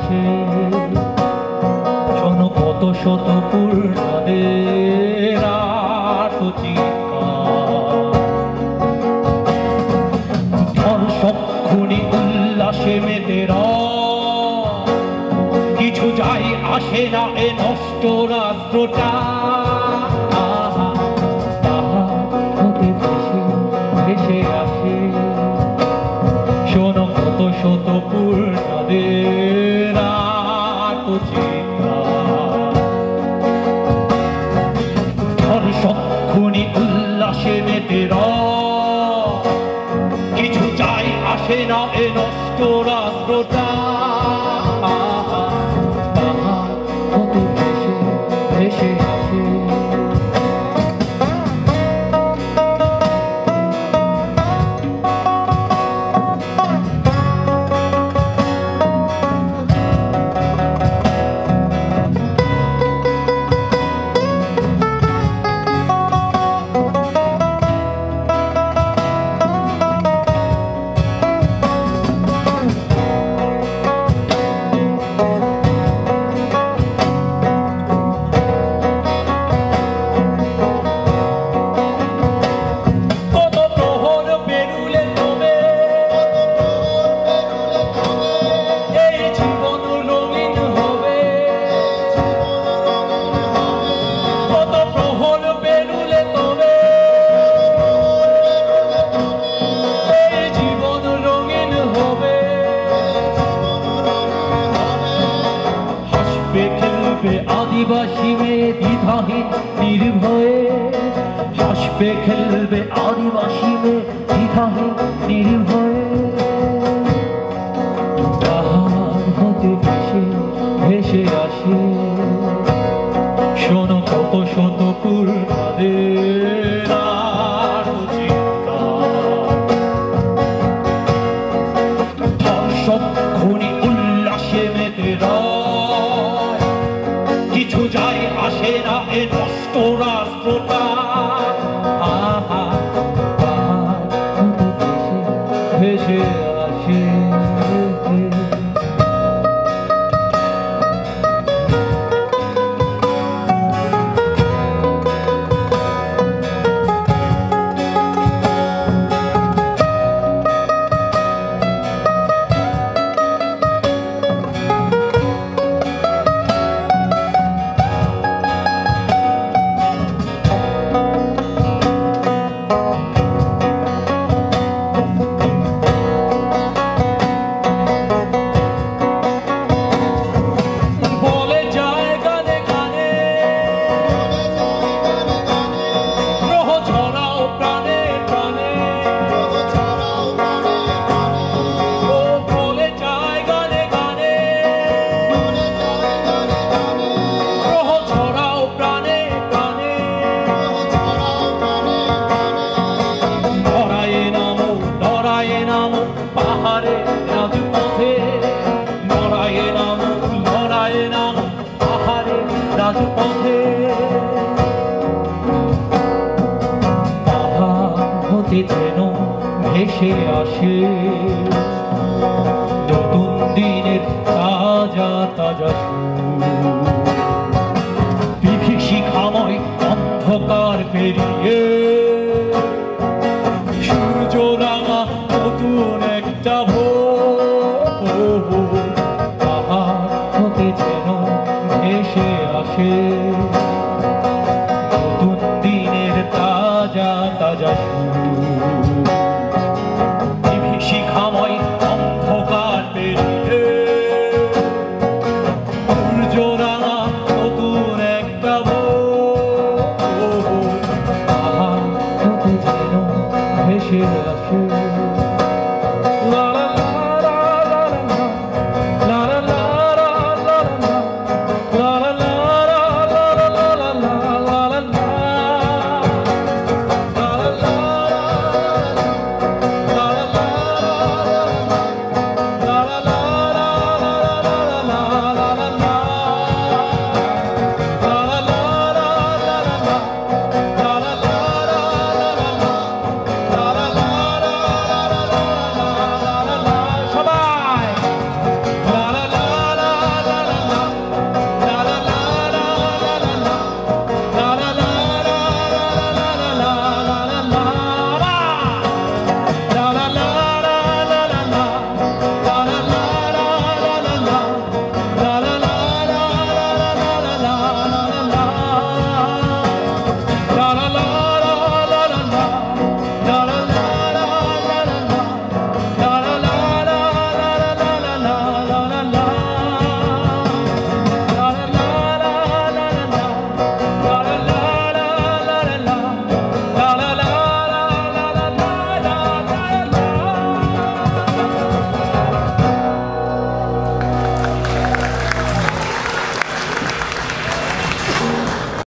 আসে শোনো কত শত পূর্ণদের আর্ত চিৎকার। ধর্ষক খুনি উল্লাসে মেতে রয়। কিছু যাই আসে না এ নষ্ট রাষ্ট্রটা। আহা, তাহা হতে ভেসে ভেসে আসে শোনো কত শত পূর্ণদের আর্ত মেয়ে দ্বিধাহীন, নির্ভয়ে। হাসবে, খেলবে মেয়ে দ্বিধাহীন, নির্ভয়ে। ভেসে ভেসে আসে। শোনো কত শত পূর্ণদের ভেসে ভেসে আসে ভেসে আসে। নতুন দিনের তাজা তাজা সুর বিভীষিকাময় অন্ধকার পেরিয়ে। সূর্য রাঙা নতুন একটা ভোর যেন ভেসে আসে। ভোর